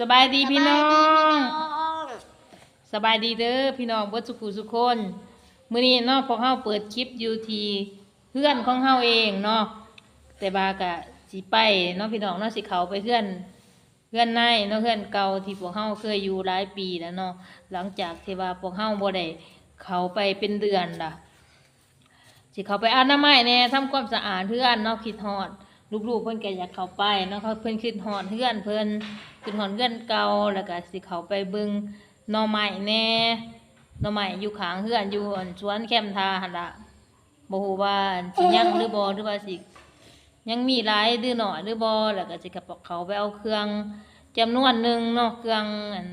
สบายดีพี่น้อสบายดีพี่งน้องสบายดีเด้อพี่น้องเบิดสุขุสุขคนมื้อนี้เนาะพวกเฮาเปิดคลิปอยู่ที่เพื่อนของเฮาเองเนาะแต่บากะสิไปเนาะพี่น้องเนาะสิเขาไปเพื่อนเพื่อนในเนาะเพื่อนเก่าที่พวกเฮาเคยอยู่หลายปีแล้วเนาะหลังจากที่ว่าพวกเฮาบ่ได้เขาไปเป็นเดือนล่ะสิเขาไปอาบน้ำไม้แน่ทำความสะอาดเพื่อนเนาะคิดฮอด ลูกๆเพิ่นก็อยากเข้าไปเนาะเขาเพิ่นคิดฮอดเพื่อนเพิ่นคิดฮอดเพื่อนเก่าแล้วก็สิเขาไปเบิ่งหน่อไม้แน่หน่อไม้อยู่ข้างเพื่อนอยู่อันสวนแคมทาหั่นล่ะบ่ฮู้ว่าสิยังหรือบ่หรือว่าสิยังมีหลายหรือน้อยหรือบ่แล้วก็สิกับเขาไปเอาเครื่องจำนวนหนึงเนาะเครื่องอัน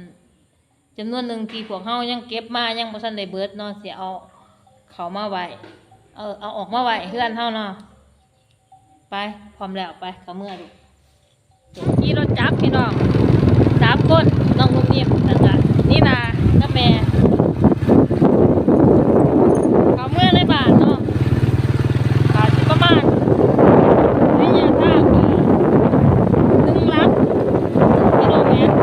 จำนวนหนึงที่พวกเฮายังเก็บมายังบ่ทันได้เบิดเนาะสิเอาเขามาไว้เออเอาออกมาไว้เพื่อนเท่าเนาะ ไป พร้อมแล้วไปเขาเมื่อดูขี่รถจักรพี่น้องสามคนน้องนุ่มนิ่มแล้วก็นี่นาก็แม่เขาเมื่อในบ้านเนาะบาทสิประมาณระยะทางก็หนึ่งลักกิโลเมตร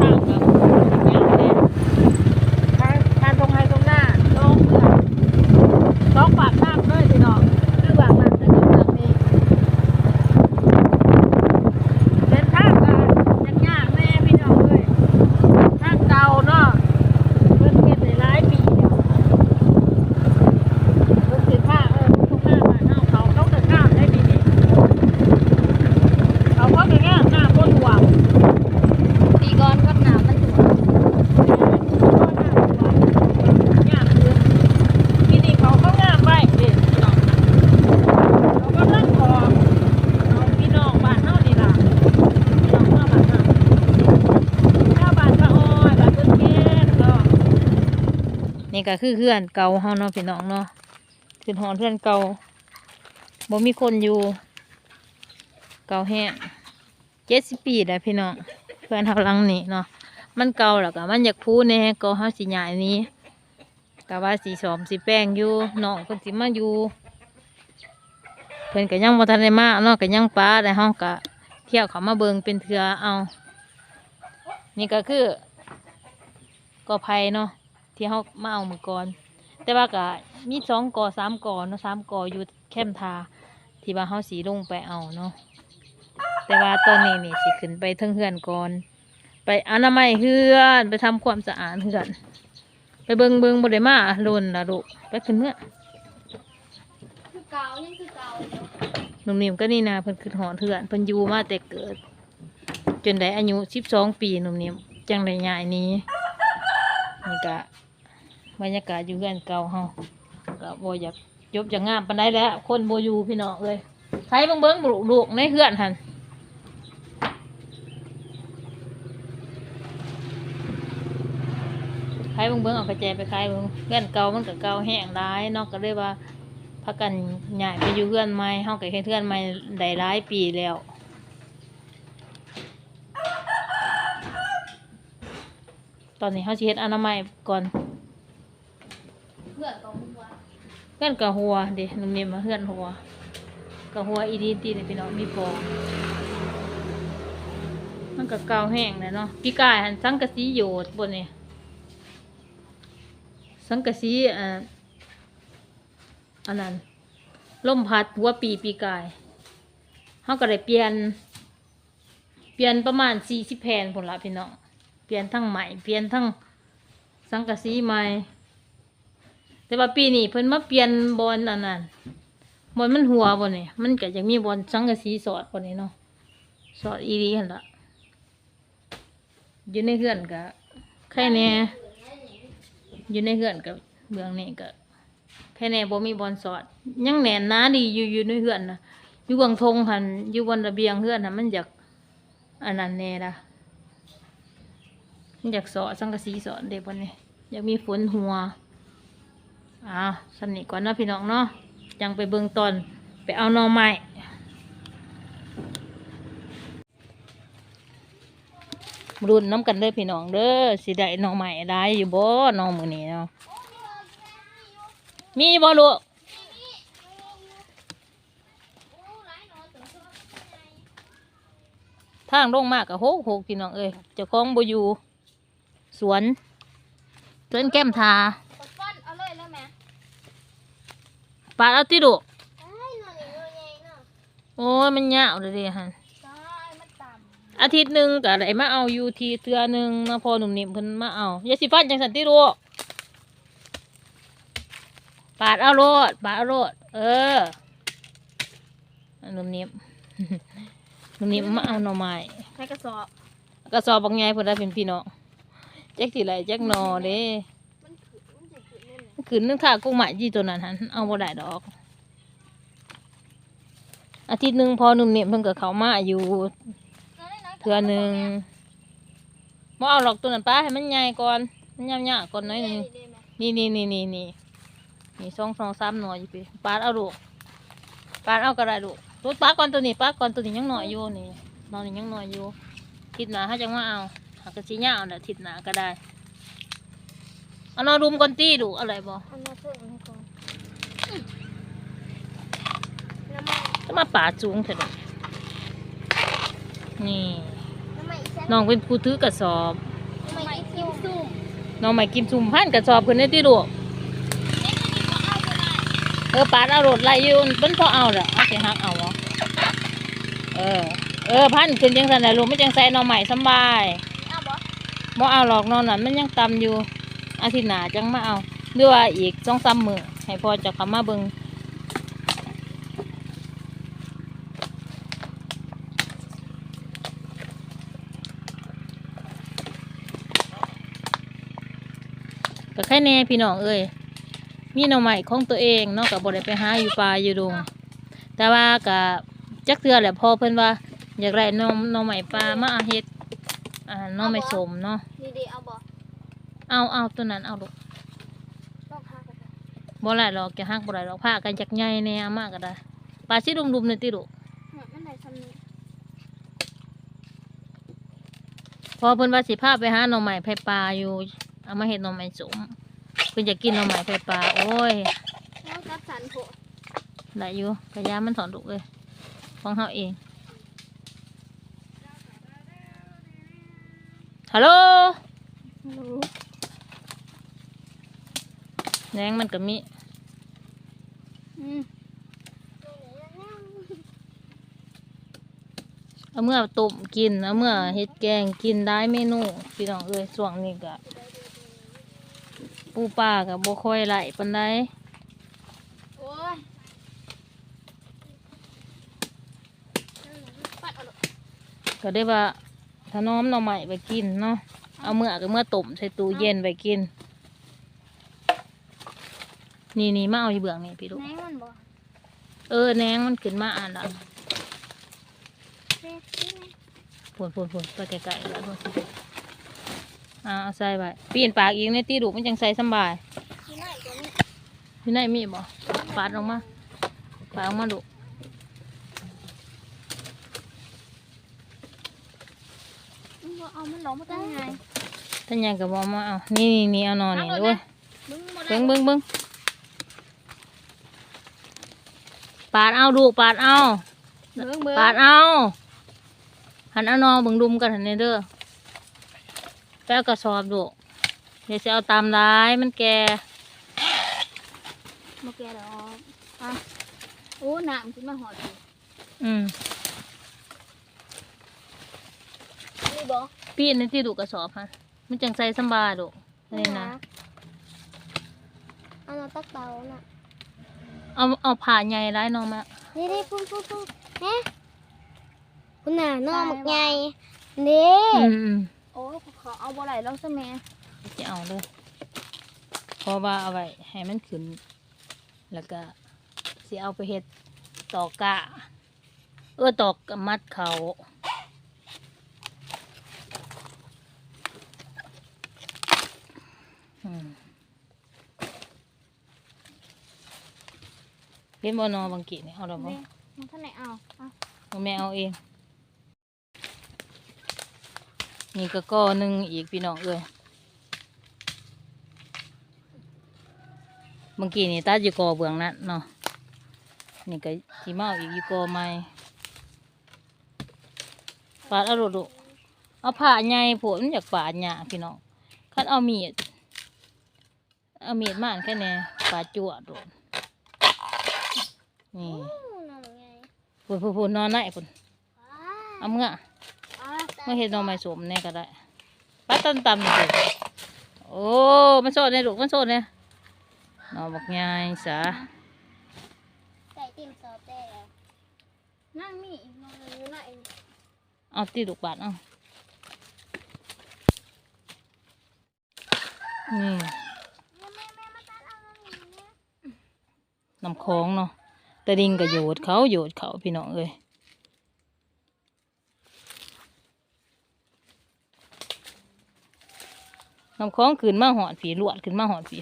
ทางก็ยาวเลยทางทางตรงไฮตรงหน้าลงเพื่อน สองปากน้ำเลยพี่น้องคือปากน้ำจะอยู่ทางนี้เป็นทางการยังยากแน่พี่น้องเลยทางเก่าเนาะเพิ่นเก็บได้หลายปีแล้วเพิ่นสิท่าเออทุกหน้าบ้านเฮาเขาเขาก็งามได้ดีนี่เขาก็ก็งามงามบ่ท่วม ปีก่อนกับหนาวมันถูก งามคือปีนี้เขาก็งามไว้เด้พี่น้องเขากำลังออกเอาพี่น้องบ้านเฮานี่ล่ะพี่น้องเฮาบ้านเฮา ข้าวบานพระอ้อยบานต้นเกศก็ นี่ก็คือเพื่อนเก่าเฮาเนาะพี่น้องเนาะคือหอนเพื่อนเก่าบ่มีคนอยู่ เก่าแห้งเจ็ดสิบปีแล้วพี่น้องเพื่อนเฮาหลังนี้เนาะมันเก่าแล้วก็มันอยากพูดแน่ก็เฮาสิย้ายหนี้ก็ว่าสีสอมสีแป้งอยู่น้องเพิ่นสิมาอยู่เพิ่อนก็ยังบ่ทันได้มาเนาะก็ยังป้าแต่เฮาก็เที่ยวเขามาเบิงเป็นเทื่อเอา นี่ก็คือกอไผ่เนาะ ที่เขามาเอามือก่อน แต่ว่าก็มีสองกอสามกอเนาะสามกออยู่แคมทาที่ว่าเขาสีลงไปเอาเนาะแต่ว่าตอนนี้นี่สิขึ้นไปเทิงเฮือนก่อน ไปอนามัยเฮือนไปทำความสะอาดเฮือน ไปเบิงเบิงบไดมาลนละลูกไปขึ้นเมื่อคือเก่ายังคือเก่าหนุ่มนิ่มก็นี่นะเพิ่นขึ้นหอนเฮือนเพิ่นอยู่มาแต่เกิด จนได้อายุสิบสองปีหนุ่มนิ่มจังได้ย้ายหนี้ นี่ก็บรรยากาศอยู่เรือนเก่าเฮาก็บ่อยากจบจากงามปานใดแล้ว คนบ่อยู่พี่น้องเลยใครบิ่งเบิ่งลูกลูกในเฮือนหันใครเบิ่งเบิ่งเอากระแจไปขายเบิ่งเฮือนเก่ามันก็เก่าแห้งหลายนาะก็เลยว่าพากันย้ายไปอยู่เฮือนใหม่เฮาก็เฮ็ดเฮือนใหม่ได้หลายปีแล้ว ตอนนี้เขาสิเฮ็ดอนามัยก่อนเพื่อนของมึงวะเพื่อนกับหัวเด็นุ่มนิ่มมาเพื่อนหัวกับหัวอีดีตีนี่พี่น้องมีฟองมันกับกาวแห้งเลยเนาะพี่กายหันสังกะสีโยดบนนี่สังกะสีอ่าอันนั้นลมพัดหัวปีปีกายเขาก็ได้เปลี่ยน เปลี่ยนประมาณสี่สิบแผ่นผลละพี่น้อง เปลี่ยนทั้งใหม่เปลี่ยนทั้งสังกะสีใหม่ แต่ว่าปีนี้เพิ่นมาเปลี่ยนบอลอันนั้นบอลมันหัวบอลนี่มันก็จะมีบอลสังกะสีสอดบอลนี่เนาะสอดอีดีหันละอยู่ในเฮือนก็ใครแน่อยู่ในเฮือนกับเบื้องนี้ก็ใครแน่บ่มีบอลสอด ยังแหน่นหนาดีอยู่อยู่ในเฮือนนะอยู่บางทงหันอยู่บนระเบียงเฮือนนะมันอยากอันนั้นแน่ละ มันอยากสอสังกะสีสอดเด็กบอลนี่อยากมีฝนหัวอ้าวสนิทก่อนเนาะพี่น้องเนาะยังไปเบิงตอนไปเอานอไม้รุ่นน้ำกันเด้อพี่น้องเด้อสิได้น่อไม้ได้อยู่บ่น่อมื้อนี้เนาะมีบ่ลูกทางลงมากกับหกโหกพี่น้องเอ้ยเจ้าของบอยู่ สวนสวนแก้มทาป้อนเอาเลยแล้วแม่ปาดเอาติดุไอ้นอนอยู่ใหญ่เนาะโอ้ยมันยาวเลยเดิฮะใช่มันต่ำอาทิตย์หนึ่งก็ได้มาเอาอยู่ทีเทือหนึ่งมาพอหนุ่มนิ่มเพิ่นมาเอายาสีฟันจังสันติดุปาดเอาโรดปาดเอาโรดเอออันหนุ่มนิ่มหนุ่มนิ่มมาเอาหน่อไม้ใช้กระสอบกระสอบบางไงเพิ่นได้เป็นพี่น้อง แจ็คสิไหลแจ็คหนอเด้มันขืนมันจะขืนนี่แหละขืนนึงท่ากุ้งหมายจีตัวนั้นหันเอาบ่ได้ดอก อาทิตย์หนึ่งพอหนุ่มเนี่ยเพิ่นก็เขามาอยู่น้อยๆเทือหนึ่งบ่เอาหรอกตัวนั้นป้าให้มันใหญ่ก่อนมันยาวๆก่อนหน้อยหนึงนี่นี่นี่นี่นี่นี่สองสองสามหน่อยอยู่พี่ปาดเอาลูกปาดเอาก็ได้ลูกตัวป้าก่อนตัวนี้ป้าก่อนตัวนี้ยังหน่อยอยู่นี่นอนนี่ยังหน่อยอยู่ทิศหนาเขาจังว่าเอา หากระชิยาวน่ะทิศหนาก็ได้เอานอนรุมก่อนตี้ดูกอะไรบ่เอามาเพิ่มให้ก่อนน้ำมันจะมาป่าจูงเถอะเด้อนี่น้ำมันอีกน้องเป็นผู้ถือกระสอบน้ำมันอีกคิ้วซุ่มน้องใหม่กิมซุ่มพันกระสอบเพิ่นได้ที่ดูกเออปาดเอารถไล่อยู่มันพอเอาแหละเอาสิฮักเอาวะเออเออพันขึ้นจังสันน่ะลูกไม่จังใส่น้องใหม่สำบายเอา บ่เอาหรอกนอนนั่นมันยังตำอยู่ อาทิตย์หน้าจังมาเอาหรือว่าอีกสองสามมื้อให้พ่อจะเข้ามาเบิ่งก็แค่แน่พี่น้องเอ้ยมีหน่อใหม่ของตัวเองเนาะก็บ่ได้ไปหาอยู่ป่าอยู่ดงแต่ว่าก็จักเทือแหละพอเพิ่นว่า อยากได้น่อหน่อใหม่ปลามาเฮ็ด อ่าหน่อไม้สมเนาะนี่ดีเอาบ่เอาเอาตัวนั้นเอาลูกต้องหากันบ่ได้หรอกแกฮักบ่ได้หรอกผ้ากันจักใหญ่แน่เอามาก็ได้ปลาสิดุมๆนี่ติลูกมันได้ซ้ำนี้พอเพิ่นว่าสิพาไปหาหน่อไม้ไผปลาอยู่เอามาเฮ็ดหน่อไม้สมเพิ่นอยากกินหน่อไม้ไผปลาโอ้ยแล้วกับสันโผได้อยู่กระยามันถอนลูกเลยของเฮาเอง ฮัลโหลรู้แหนงมันก็มีอืมเอาเมื่อต้มกิน เอาเมื่อเฮ็ดแกงกินได้เมนูพี่น้องเอ้ยช่วงนี้ก็ปูปลาก็บ่ค่อยไหลปานใดโอ้ยปัดเอาลูกก็ได้ว่า ถ้าน้อมหน่อใหม่ไปกินเนาะเอาเมื่อก็เมื่อต้มใส่ตู้เย็นไปกิน นี่นี่มาเอาอยู่เบื้องนี่พี่ลูกแม่มันบ่เออแหนงมันขึ้นมาอ่านแล้วเด็ดที่ไหนผลผลผลไปไกลๆแล้วพอสิอ่าเอาใส่ไปปีนปากอีกในตีดูกมันจังใส่สำบายที่ไหนก็มีอยู่ไหนมีบ่ปาดออกมาปาดออกมาดู มันบ่เอามันหลงมาได้ไง ท่านยังก็บอกมาเอานี่นี่นี่เอานอนนี่ด้วยมึงบ่ได้เบิ้งเบิ้งเบิ้งปาดเอาดูปาดเอาเบิ่งเบิ่งปาดเอาหันเอานอนเบิ่งดุมกันหันเนเด้อแป้วกระสอบดูเดี๋ยวจะเอาตามร้ายมันแก่มาแกดอกอะโอ้น้ำขึ้นมาหอดอยู่อืม นี่ บ่ปีนในที่ดูกระสอบฮะมันจังใส่สำบายดูนี่นะเอามาตักเตาน่ะเอาเอาผ่าใหญ่ร้ายน้องมานี่นี่พุ่งพุ่งพุ่งเฮ้คุณน่ะน้องหมกใหญ่นี่อืมอืมโอ้ยขอเอาบ่ไหลแล้วใช่ไหมจะเอาเลยเพราะว่าเอาไว้ให้มันขึ้น แล้วก็สิเอาไปเฮ็ดตอกกะ เออตอกกับมัดเขา เป็นบอนอบางกีนี่เอาหรอบ่นี่มันท่านไหนเอาเอาเอาแม่เอาเอง นี่ก็ก้อหนึ่งอีกพี่น้องเอ้ยเมื่อกี้นี่ตาอยู่กอเบื้องนั้นเนาะนี่ก็สีมาเอาอีกอยู่กอใหม่ไปปาดเอาโดดลูกเอาผ่าใหญ่โผล่มันอยากปาดหยาพี่น้องคันเอามีดเอามีดมาอันแค่นี้ปาดจั่วโดด นี่อู้น้องหมกใหญ่พูนพูนพูนนอนไหนพูนว้าเอาเมื่ออ๋อเมื่อเห็นหนอนไม้สมเนี่ยก็ได้ปัดตันตำนี่สิโอ้มันโซดเนี่ยลูกมันโซดเนี่ยนอนบอกยายสาใส่ติ่มซอสแต่นั่งมีอีกน้องอยู่ไหนเอาตีลูกบาทเอานี่แม่แม่แม่มาตัดเอาน้องหนูเนี่ยน้ำคลองเนาะแตะดิงก็โยดเขาโยดเขาพี่น้องเอ้ยน้ำคล้องขึ้นมาหอดผีลวดขึ้นมาหอดผี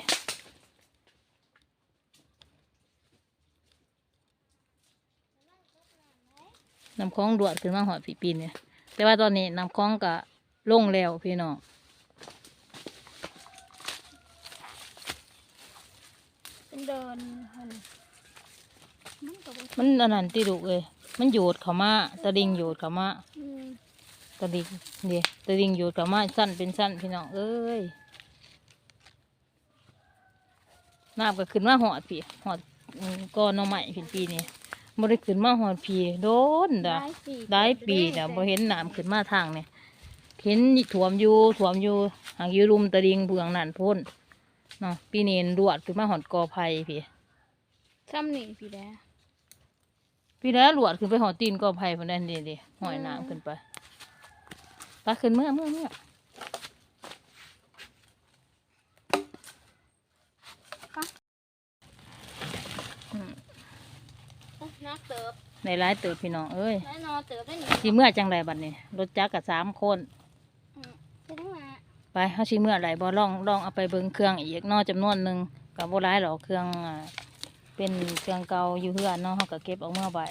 น้ำคล้องลวดขึ้นมาหอดผีปีนเนี่ยแต่ว่าตอนนี้น้ำคล้องก็ลงแล้วพี่น้องเป็นเดินหัน มันก็บ่มันอันนั้นติลูกเอ้ยมันโยดเขามาตะดิงโยดเขามาอืมตะดิงเดียตะดิงโยดเขามาสั้นเป็นสั้นพี่น้องเอ้ยน้ำก็ขึ้นมาหอดพี่หอดอืมก้อนหน้อใหม่พี่ปีนี้บ่ได้ขึ้นมาหอดพี่โดนดะปีได้ปีนะบ่เห็นน้ำขึ้นมาทางเนี่ยเห็นถ่วมอยู่ถ่วมอยู่หางอยูรุมตะดิงเบืองนั่นพ้นเนาะปีนี้รวดขึ้นมาหอดกอไผ่พี่ซ้ำนี่พี่แด พี่แล้วหลวดขึ้นไปหอตีนกอไผ่พนนั้นดีดีหอยน้ำขึ้นไปปลาขึ้นเมื่อเมื่อเมื่ออืมนักเติบในร้ายเติบพี่น้องเอ้ยแล้วนอนเติบได้หนึ่งชีเมื่อจังไรบัดนี้รถจักรกับสามคนใช่ทั้งมาไปเขาชีเมื่อไรบ่ลองลองเอาไปเบิ่งเครื่องอีกเนอกจำนวนหนึ่งกับโบร้ายหรอกเครื่องอ่า เป็นเครื่องเก่าอยู่เฮือนเนาะเขาก็เก็บเออกมาไว้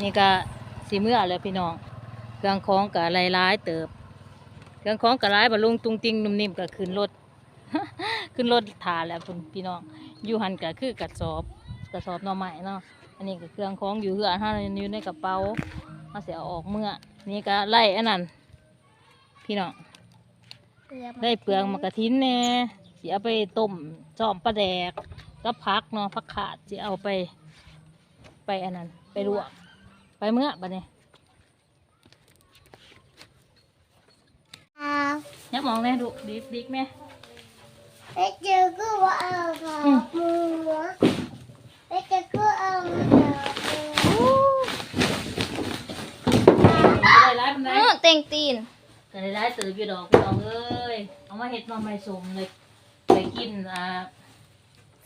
นี่ก็สีเมื่อแล้วพี่น้อง เครื่องของกับลายร้ายเติบ เครื่องของกับลายบรรลุงตุงติงนุ่มนิ่มก็ขึ้นรถขึ้นรถถาแล้วพุ่นพี่น้องอยู่หันก็คือกระสอบกระสอบหน่อไม้เนาะอันนี้ก็เครื่องของอยู่เฮือนเฮาอยู่ในกระเป๋าเขาเสียออกเมื่อ นี่ก็ไล่อันนั้นพี่น้อง ได้เปลืองมะกะทินแหน่สิเอาไปต้มจอมปลาแดกก็พักเนาะพักขาดสิเอาไป ไปอันนั้น ไปลวกไปเมื่อบัดนี้อ้าวยักมองเลยดูดิกดิกแม่ไปเจอก็ว่าเอาค่ะอืมมือไปเจอก็เอาค่ะได้ร้ายปันไดเต็งตีน ก็ได้ร้ายตื่นพี่ดอกพี่ดอกเอ้ยเอามาเห็ดมาไม่สมเลยไปกินอ่า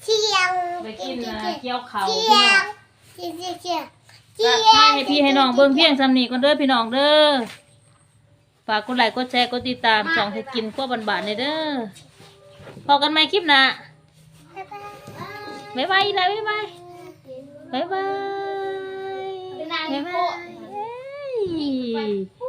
เชียงไปกินอ่าเกี่ยวเขาเชีพี่ยน้องงเชียงเชียงเชียงจะให้พี่ให้น้องเบิ่งเพียงสำนีก่อนเด้อพี่น้องเด้อฝากกดไลค์กดแชร์กดติดตามช่องให้กินขั้วบานๆเลยเด้อพอกันไหมคลิปหน้าบ๊ายบายนะบ๊ายบาย บ๊ายบาย เป็นนางบ๊ายโคบาย